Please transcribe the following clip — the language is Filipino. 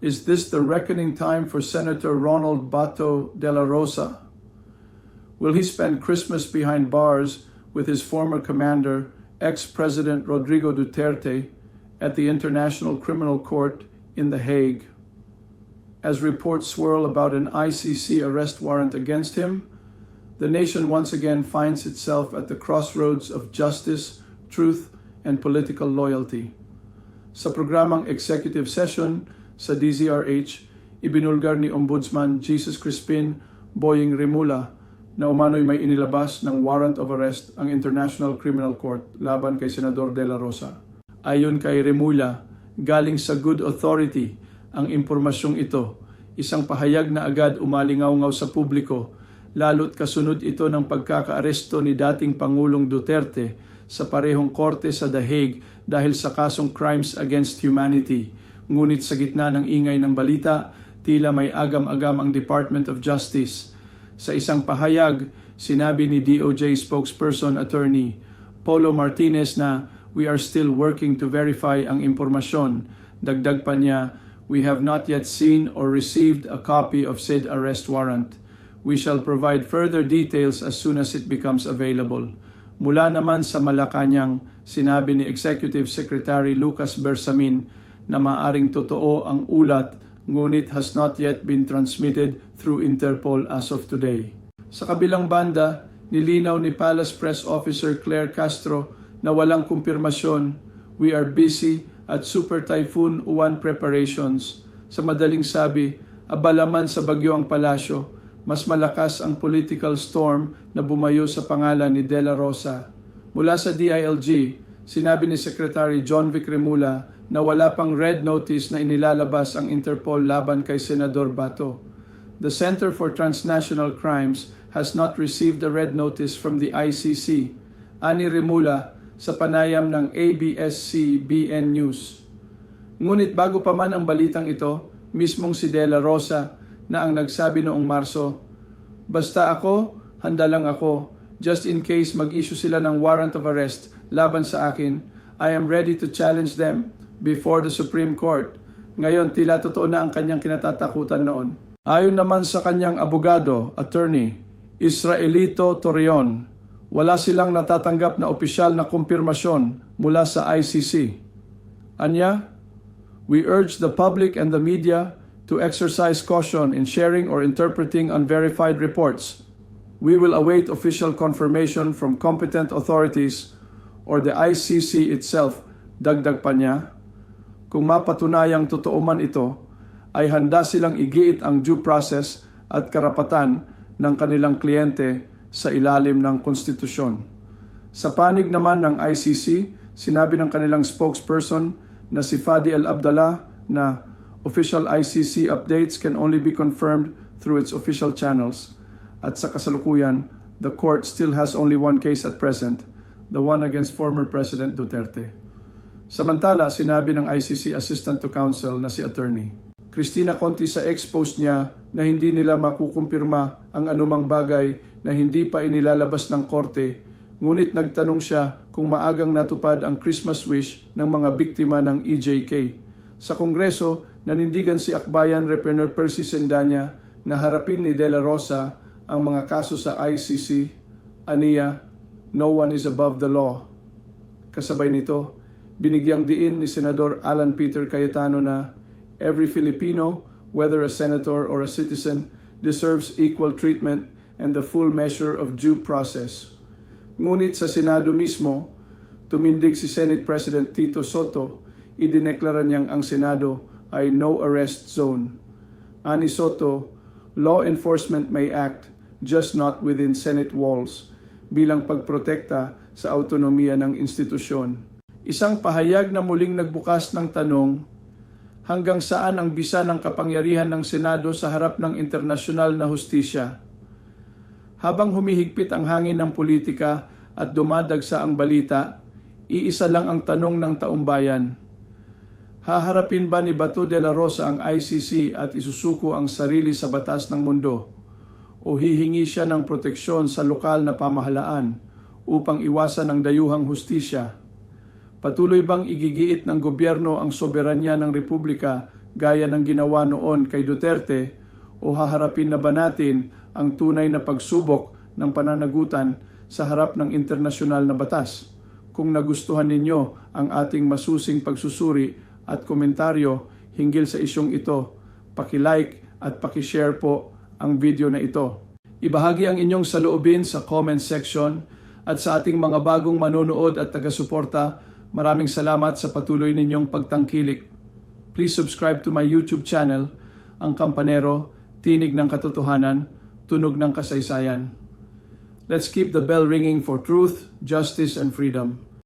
Is this the reckoning time for Senator Ronald Bato de la Rosa? Will he spend Christmas behind bars with his former commander, ex President Rodrigo Duterte, at the International Criminal Court in The Hague? As reports swirl about an ICC arrest warrant against him, the nation once again finds itself at the crossroads of justice, truth, and political loyalty. Sa programang executive session sa DZRH, ibinulgar ni Ombudsman Jesus Crispin Boying Remula na umano'y may inilabas ng warrant of arrest ang International Criminal Court laban kay Senador De La Rosa. Ayon kay Remula, galing sa good authority ang impormasyong ito, isang pahayag na agad umalingaw-ngaw sa publiko, lalo't kasunod ito ng pagkakaaresto ni dating Pangulong Duterte sa parehong korte sa The Hague dahil sa kasong crimes against humanity. Ngunit sa gitna ng ingay ng balita, tila may agam-agam ang Department of Justice. Sa isang pahayag, sinabi ni DOJ spokesperson attorney Polo Martinez na we are still working to verify ang impormasyon. Dagdag pa niya, we have not yet seen or received a copy of said arrest warrant. We shall provide further details as soon as it becomes available. Mula naman sa Malacanang, sinabi ni Executive Secretary Lucas Bersamin na maaring totoo ang ulat ngunit has not yet been transmitted through Interpol as of today. Sa kabilang banda, nilinaw ni Palace Press Officer Claire Castro na walang kumpirmasyon, we are busy at Super Typhoon Uwan preparations. Sa madaling sabi, abalaman sa bagyo ang palasyo, mas malakas ang political storm na bumayo sa pangalan ni De La Rosa. Mula sa DILG, sinabi ni Secretary John Vic Remula na wala pang red notice na inilalabas ang Interpol laban kay Senador Bato. The Center for Transnational Crimes has not received a red notice from the ICC, ani Remula sa panayam ng ABS-CBN News. Ngunit bago pa man ang balitang ito, mismong si De La Rosa na ang nagsabi noong Marso, Basta ako, handa lang ako, just in case mag-issue sila ng warrant of arrest laban sa akin, I am ready to challenge them before the Supreme Court. Ngayon, tila totoo na ang kanyang kinatatakutan noon. Ayon naman sa kanyang abogado, attorney, Israelito Torreon, wala silang natatanggap na opisyal na kumpirmasyon mula sa ICC. Anya, we urge the public and the media to exercise caution in sharing or interpreting unverified reports. We will await official confirmation from competent authorities or the ICC itself, dagdag pa niya. Kung mapatunayang totoo man ito, ay handa silang igiit ang due process at karapatan ng kanilang kliyente sa ilalim ng konstitusyon. Sa panig naman ng ICC, sinabi ng kanilang spokesperson na si Fadi El Abdallah na Official ICC updates can only be confirmed through its official channels. At sa kasalukuyan, the court still has only one case at present, the one against former President Duterte. Samantala, sinabi ng ICC Assistant to Counsel na si Attorney Christina Conti sa ex-post niya na hindi nila makukumpirma ang anumang bagay na hindi pa inilalabas ng korte, ngunit nagtanong siya kung maagang natupad ang Christmas wish ng mga biktima ng EJK. Sa Kongreso, nanindigan si Akbayan Representative Percy Sendanya na harapin ni De La Rosa ang mga kaso sa ICC. Aniya, no one is above the law. Kasabay nito, binigyang diin ni Senador Alan Peter Cayetano na every Filipino, whether a senator or a citizen, deserves equal treatment and the full measure of due process. Ngunit sa Senado mismo, tumindig si Senate President Tito Soto, idineklara niyang ang Senado ay no arrest zone. Ani Soto, law enforcement may act, just not within Senate walls, bilang pagprotekta sa autonomiya ng institusyon. Isang pahayag na muling nagbukas ng tanong, hanggang saan ang bisa ng kapangyarihan ng Senado sa harap ng internasyonal na hustisya. Habang humihigpit ang hangin ng politika at dumadagsa ang balita, iisa lang ang tanong ng taumbayan. Haharapin ba ni Bato de la Rosa ang ICC at isusuko ang sarili sa batas ng mundo? O hihingi siya ng proteksyon sa lokal na pamahalaan upang iwasan ang dayuhang hustisya? Patuloy bang igigiit ng gobyerno ang soberanya ng Republika gaya ng ginawa noon kay Duterte o haharapin na ba natin ang tunay na pagsubok ng pananagutan sa harap ng internasyonal na batas? Kung nagustuhan ninyo ang ating masusing pagsusuri at komentaryo hinggil sa isyong ito, paki-like at paki-share po ang video na ito. Ibahagi ang inyong saloobin sa comment section at sa ating mga bagong manonood at taga-suporta, maraming salamat sa patuloy ninyong pagtangkilik. Please subscribe to my YouTube channel, Ang Kampanero, Tinig ng Katotohanan, Tunog ng Kasaysayan. Let's keep the bell ringing for truth, justice, and freedom.